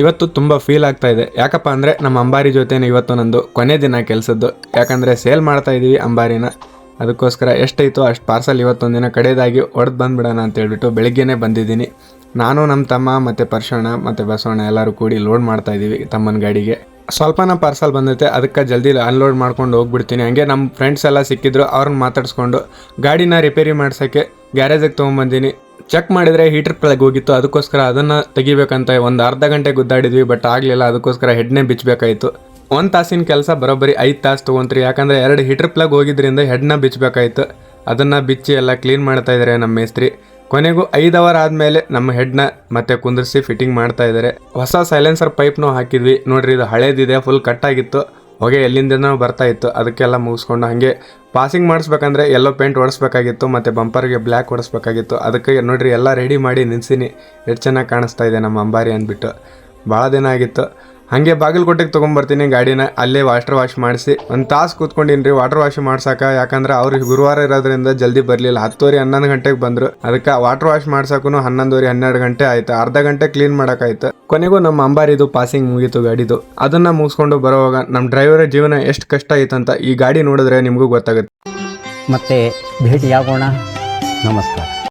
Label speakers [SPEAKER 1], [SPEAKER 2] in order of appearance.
[SPEAKER 1] ಇವತ್ತು ತುಂಬ ಫೀಲ್ ಆಗ್ತಾ ಇದೆ. ಯಾಕಪ್ಪ ಅಂದರೆ ನಮ್ಮ ಅಂಬಾರಿ ಜೊತೆನೇ ಇವತ್ತು ನಂದು ಕೊನೆ ದಿನ ಕೆಲಸದ್ದು. ಯಾಕಂದರೆ ಸೇಲ್ ಮಾಡ್ತಾ ಇದ್ದೀವಿ ಅಂಬಾರಿನ. ಅದಕ್ಕೋಸ್ಕರ ಎಷ್ಟೈತೋ ಅಷ್ಟು ಪಾರ್ಸಲ್ ದಿನ ಕಡೆಯದಾಗಿ ಹೊಡೆದು ಬಂದ್ಬಿಡೋಣ ಅಂತ ಹೇಳ್ಬಿಟ್ಟು ಬೆಳಿಗ್ಗೆನೇ ಬಂದಿದ್ದೀನಿ. ನಾನು ನಮ್ಮ ತಮ್ಮ ಮತ್ತು ಪರ್ಶೋಣ ಮತ್ತು ಬಸವಣ್ಣ ಎಲ್ಲರೂ ಕೂಡಿ ಲೋಡ್ ಮಾಡ್ತಾ ಇದ್ದೀವಿ ತಮ್ಮನ ಗಾಡಿಗೆ. ಸ್ವಲ್ಪನ ಪಾರ್ಸಲ್ ಬಂದೈತೆ ಅದಕ್ಕೆ ಜಲ್ದಿ ಅನ್ಲೋಡ್ ಮಾಡ್ಕೊಂಡು ಹೋಗ್ಬಿಡ್ತೀನಿ. ಹಂಗೆ ನಮ್ಮ ಫ್ರೆಂಡ್ಸ್ ಎಲ್ಲ ಸಿಕ್ಕಿದ್ರು ಅವ್ರನ್ನ ಮಾತಾಡಿಸ್ಕೊಂಡು ಗಾಡಿನ ರಿಪೇರಿ ಮಾಡ್ಸೋಕ್ಕೆ ಗ್ಯಾರೇಜಿಗೆ ತೊಗೊಂಬಂದಿನಿ. ಚೆಕ್ ಮಾಡಿದರೆ ಹೀಟರ್ ಪ್ಲಗ್ ಹೋಗಿತ್ತು. ಅದಕ್ಕೋಸ್ಕರ ಅದನ್ನು ತೆಗಿಬೇಕಂತ ಒಂದು ಅರ್ಧ ಗಂಟೆ ಗುದ್ದಾಡಿದ್ವಿ ಬಟ್ ಆಗಲಿಲ್ಲ. ಅದಕ್ಕೋಸ್ಕರ ಹೆಡ್ನೇ ಬಿಚ್ಚಬೇಕಾಯಿತು ಒಂದು ತಾಸಿನ ಕೆಲಸ ಬರೋಬ್ಬರಿ ಐದು ತಾಸು ತೊಗೊಂತ್ರಿ. ಯಾಕಂದರೆ ಎರಡು ಹೀಟರ್ ಪ್ಲಗ್ ಹೋಗಿದ್ರಿಂದ ಹೆಡ್ನ ಬಿಚ್ಚಬೇಕಾಯ್ತು ಅದನ್ನು ಬಿಚ್ಚಿ ಎಲ್ಲ ಕ್ಲೀನ್ ಮಾಡ್ತಾ ಇದ್ದಾರೆ ನಮ್ಮ ಮೇಸ್ತ್ರಿ. ಕೊನೆಗೂ ಐದು ಅವರ್ ಆದಮೇಲೆ ನಮ್ಮ ಹೆಡ್ನ ಮತ್ತೆ ಕುಂದಿರಿಸಿ ಫಿಟ್ಟಿಂಗ್ ಮಾಡ್ತಾ ಇದ್ದಾರೆ ಹೊಸ ಸೈಲೆನ್ಸರ್ ಪೈಪ್ನೂ ಹಾಕಿದ್ವಿ. ನೋಡ್ರಿ, ಇದು ಹಳೇದಿದೆ ಫುಲ್ ಕಟ್ಟಾಗಿತ್ತು ಹೊಗೆ ಎಲ್ಲಿಂದನೋ ಬರ್ತಾ ಇತ್ತು. ಅದಕ್ಕೆಲ್ಲ ಮುಗಿಸ್ಕೊಂಡು ಹಾಗೆ ಪಾಸಿಂಗ್ ಮಾಡಿಸ್ಬೇಕಂದ್ರೆ ಎಲ್ಲೋ ಪೇಂಟ್ ಹೊಡಿಸ್ಬೇಕಾಗಿತ್ತು ಮತ್ತು ಬಂಪರ್ಗೆ ಬ್ಲ್ಯಾಕ್ ಹೊಡಿಸ್ಬೇಕಾಗಿತ್ತು ಅದಕ್ಕೆ ನೋಡಿರಿ, ಎಲ್ಲ ರೆಡಿ ಮಾಡಿ ನಿಲ್ಸಿನಿ. ಎಷ್ಟು ಚೆನ್ನಾಗಿ ಕಾಣಿಸ್ತಾ ಇದೆ ನಮ್ಮ ಅಂಬಾರಿ ಅಂದ್ಬಿಟ್ಟು. ಭಾಳ ದಿನ ಆಗಿತ್ತು. ಹಾಗೆ ಬಾಗಲಕೋಟೆಗೆ ತೊಗೊಂಬರ್ತೀನಿ ಗಾಡಿನ ಅಲ್ಲೇ ವಾಟರ್ ವಾಶ್ ಮಾಡಿಸಿ. ಒಂದು ತಾಸು ಕೂತ್ಕೊಂಡಿನಿ ರೀ ವಾಟರ್ ವಾಶ್ ಮಾಡ್ಸಕ್ಕೆ ಯಾಕಂದ್ರೆ ಅವ್ರಿಗೆ ಗುರುವಾರ ಇರೋದ್ರಿಂದ ಜಲ್ದಿ ಬರಲಿಲ್ಲ. ಹತ್ತುವರೆ, ಹನ್ನೊಂದು ಗಂಟೆಗೆ ಬಂದರು. ಅದಕ್ಕೆ ವಾಟರ್ ವಾಶ್ ಮಾಡ್ಸಕ್ಕೂ ಹನ್ನೊಂದುವರೆ, ಹನ್ನೆರಡು ಗಂಟೆ ಆಯ್ತು. ಅರ್ಧ ಗಂಟೆ ಕ್ಲೀನ್ ಮಾಡೋಕ್ಕಾಯ್ತು ಕೊನೆಗೂ ನಮ್ಮ ಅಂಬಾರಿದು ಪಾಸಿಂಗ್ ಮುಗೀತು ಗಾಡಿದು. ಅದನ್ನ ಮುಗಿಸ್ಕೊಂಡು ಬರೋವಾಗ ನಮ್ಮ ಡ್ರೈವರ್ ಜೀವನ ಎಷ್ಟು ಕಷ್ಟ ಆಯ್ತಂತ ಈ ಗಾಡಿ ನೋಡಿದ್ರೆ ನಿಮಗೂ ಗೊತ್ತಾಗುತ್ತೆ.
[SPEAKER 2] ಮತ್ತೆ ಭೇಟಿ ಆಗೋಣ ನಮಸ್ಕಾರ.